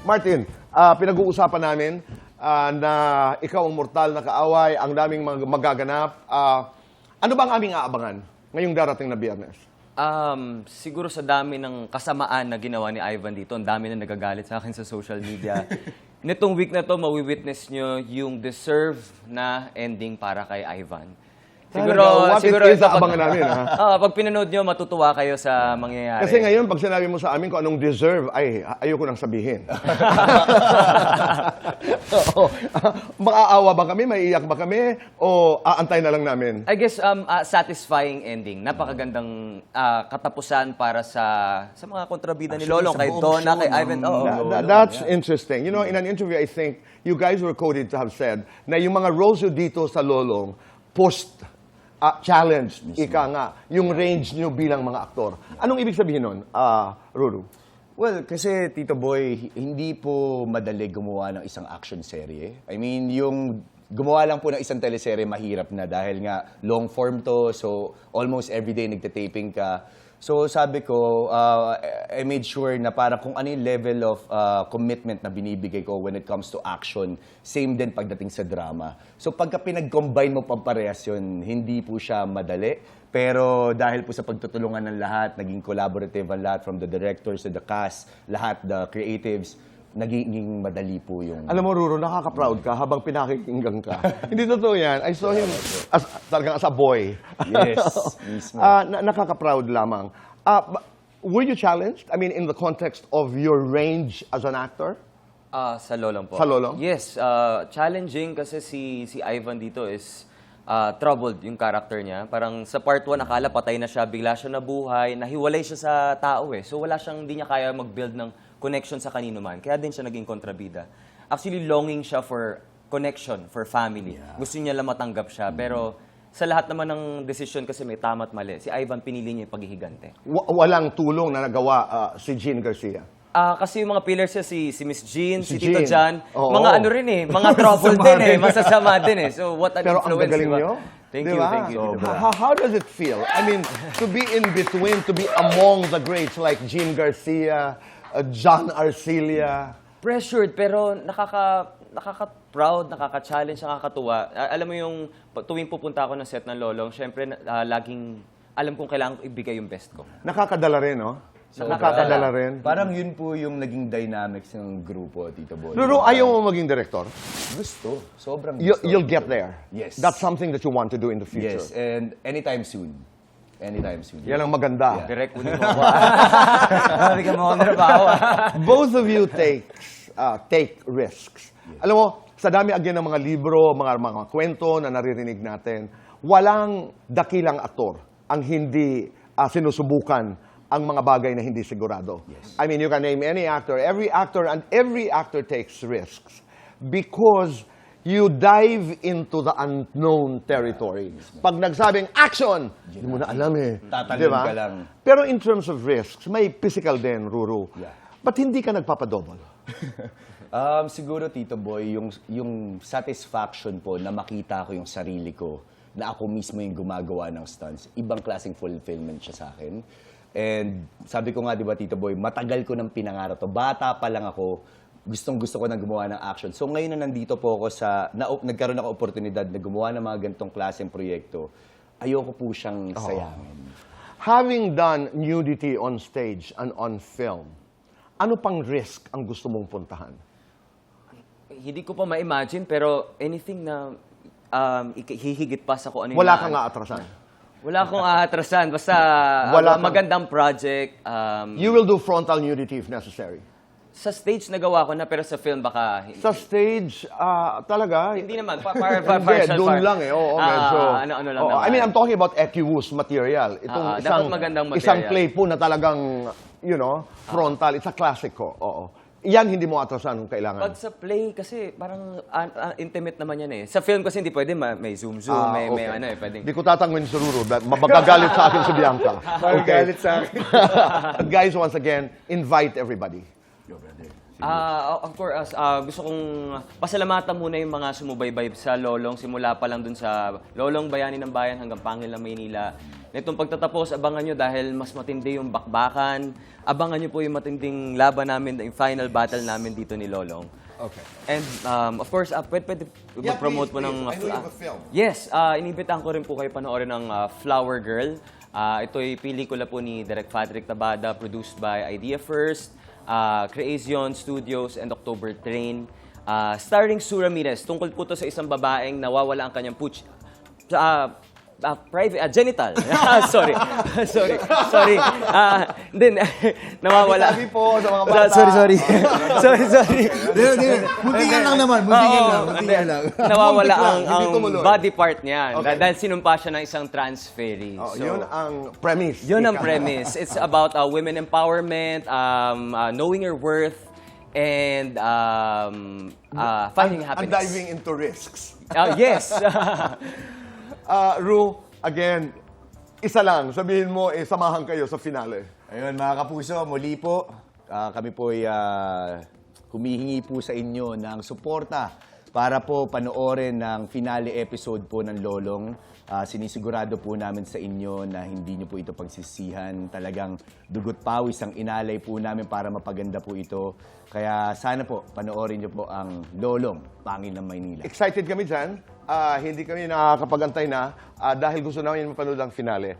Martin, ah, pinag-uusapan namin ah, na ikaw ang mortal na kaaway, ang daming mag- magaganap. Ah, ano ba ang aming aabangan ngayong darating na biyernes? Um, siguro sa dami ng kasamaan na ginawa ni Ivan dito, ang dami na nagagalit sa akin sa social media. Nitong week na to, mawi-witness nyo yung deserve na ending para kay Ivan. Talaga, what it is, ito, aabangan namin, ha? Ah, pag pinanood nyo, matutuwa kayo sa mangyayari. Kasi ngayon, pag sinabi mo sa amin kung anong deserve, ay, ayoko nang sabihin. Oo. Makaawa ba kami? Maiiyak ba kami? O aantay na lang namin? I guess um, ah, satisfying ending. Napakagandang ah, katapusan para sa sa mga kontrabida ni Actually, Lolong, kay buong Donna, show, kay? Ivan. Oo. That- Lolo, that- that's yeah. interesting. You know, in an interview, I think you guys were quoted to have said na yung mga roles nyo dito sa Lolong, post uh, challenge, ika nga, yung range nyo bilang mga aktor. Anong ibig sabihin nun, ah, Ruru? Well, kasi Tito Boy, hindi po madali gumawa ng isang action serye. I mean, yung gumawa lang po ng isang teleserye mahirap na dahil nga long form to, so almost everyday nagte-taping ka. So sabi ko, uh, I made sure na para kung ano yung level of uh, commitment na binibigay ko when it comes to action, same din pagdating sa drama. So pagka pinag-combine mo pamparehas yun, hindi po siya madali. Pero dahil po sa pagtutulungan ng lahat, naging collaborative ang lahat from the directors to the cast, lahat, the creatives, naging madali po yung... Alam mo, Ruru, nakaka-proud ka habang pinakikinggan ka. Hindi totoo yan. I saw him as, talagang as a boy. Yes, mismo. Ah, na- nakaka-proud lamang. Ah, ba- were you challenged? I mean, in the context of your range as an actor? Ah, sa Lolong po. Sa Lolong? Yes, ah, challenging kasi si si Ivan dito is ah, troubled yung character niya. Parang sa part 1 akala patay na siya, bigla siya nabuhay, nahiwalay siya sa tao eh. So wala siyang hindi niya kaya mag-build ng connection sa kanino man. Kaya din siya naging kontrabida. Actually longing siya for connection, for family. Gusto niya lang matanggap siya, pero sa lahat naman ng decision kasi may tama at mali. Si Ivan pinili niya yung paghihigante. Wa- walang tulong na nagawa ah, si Jean Garcia. Ah, kasi yung mga pillars niya, si, si Miss Jean, Si si, Tito Jean. Jan, Oo. mga ano rin eh, mga trouble din eh, masasama din eh. So what an Pero ang influence, gagaling di ba? nyo. Thank Di you, thank you. Boy. how- how does it feel? I mean, to be in between, to be among the greats like Jean Garcia, uh, John Arcilia. Pressured, pero nakaka, nakaka-proud, nakaka-challenge, nakakatuwa. Alam mo yung tuwing pupunta ako ng set ng Lolong, syempre ah, laging alam kong kailangan ko ibigay yung best ko. Nakakadala rin, no? Sobra. Nakakadala rin. Parang yun po yung naging dynamics ng grupo, Tito Boy. Ruru, ayaw mo maging director? Gusto. Sobrang You, gusto. you'll get there. Yes. That's something that you want to do in the future. Yes, and anytime soon. Anytime soon. Yan ang maganda. Direct ulit mo ako. Sabi ka trabaho. ah. Both of you takes, uh, take risks. Alam mo, sa dami again ng mga libro, mga, mga kwento na naririnig natin, walang dakilang aktor ang hindi uh, sinusubukan ang mga bagay na hindi sigurado. I mean, you can name any actor. Every actor and every actor takes risks because you dive into the unknown territory. Pag nagsabing action, hindi mo na alam eh. Tatalon Di ba? ka lang. Pero in terms of risks, may physical din, Ruru. Yeah. Ba't hindi ka nagpapadouble? Um, siguro, Tito Boy, yung, yung satisfaction po na makita ko yung sarili ko, na ako mismo yung gumagawa ng stunts, ibang klaseng fulfillment siya sa akin. And sabi ko nga, di ba, Tito Boy, matagal ko nang pinangarap to. Bata pa lang ako, gustong gusto ko na gumawa ng action. So ngayon na nandito po ako sa, na, nagkaroon ako oportunidad na gumawa ng mga ganitong klaseng proyekto, ayoko po siyang sayangin. Having done nudity on stage and on film, ano pang risk ang gusto mong puntahan? Hindi ko pa ma-imagine, pero anything na um, ik- hihigit pa sa kung ano yung Wala kang aatrasan. Wala akong aatrasan. Basta Wala Wala kang- magandang project. Um, You will do frontal nudity if necessary. Sa stage nagawa ko na, pero sa film baka... hindi. Sa stage, ah, talaga? Hindi naman. Pa, par, par, Hindi, partial doon par- lang eh. Oo, Ah, medyo. ano, ano lang Oo, naman. I mean, I'm talking about equus material. Itong Ah, ah, isang, magandang isang material. play po na talagang, you know, frontal. It's a classic ko. Oo. Yan hindi mo atrasan kung kailangan. Pag sa play, kasi parang ah, ah, intimate naman yan eh. Sa film kasi hindi pwede, ma- may zoom-zoom, Ah, may, may okay. ano eh, pwedeng... Di ko tatanggawin si Ruru. dahil Mabagagalit sa akin si Bianca. Magagalit sa akin. Guys, once again, invite everybody. Ah, of course, ah, gusto kong pasalamatan muna yung mga sumubaybay sa Lolong, simula pa lang dun sa Lolong Bayani ng Bayan hanggang Pangil ng Maynila. Nitong pagtatapos, abangan nyo dahil mas matindi yung bakbakan. Abangan nyo po yung matinding laban namin, yung final battle namin dito ni Lolong. Okay. And um, of course, uh, pwede, pwede Yeah, mag-promote please, po ng... please. I know you have a film. Yes, uh, inibitahan ko rin po kayo panoorin ng uh, Flower Girl. Uh, ito'y pelikula po ni Direk Patrick Tabada, produced by Idea First, uh, Creazion Studios, and October Train. Uh, starring Sue Ramirez. Tungkol po to sa isang babaeng nawawala ang kanyang putsch. Uh, uh, private, uh, genital. sorry. sorry. Sorry. Uh, then, nawawala. Sabi po sa mga bata. Sorry, sorry. sorry, sorry. Muntingan lang naman, muntingan lang, muntingan lang. Nawawala ang, ang body part niya Okay. dahil sinumpa siya ng isang transferee. Oh, So, yun ang premise. yun ang premise. It's about uh, women empowerment, um, uh, knowing your worth, and um, uh, finding And happiness. diving into risks. Uh, yes. Ah, Ru, again, isa lang. Sabihin mo, eh, samahan kayo sa finale. Ayun, mga kapuso, muli po, ah, kami po ay ah, humihingi po sa inyo ng suporta para po panoorin ng finale episode po ng Lolong. Ah, sinisigurado po namin sa inyo na hindi nyo po ito pagsisihan. Talagang dugot pawis ang inalay po namin para mapaganda po ito. Kaya sana po, panoorin nyo po ang Lolong, Pangil ng Maynila. Excited kami dyan. Ah, hindi kami nakakapagantay na ah, dahil gusto namin mapanood ang finale.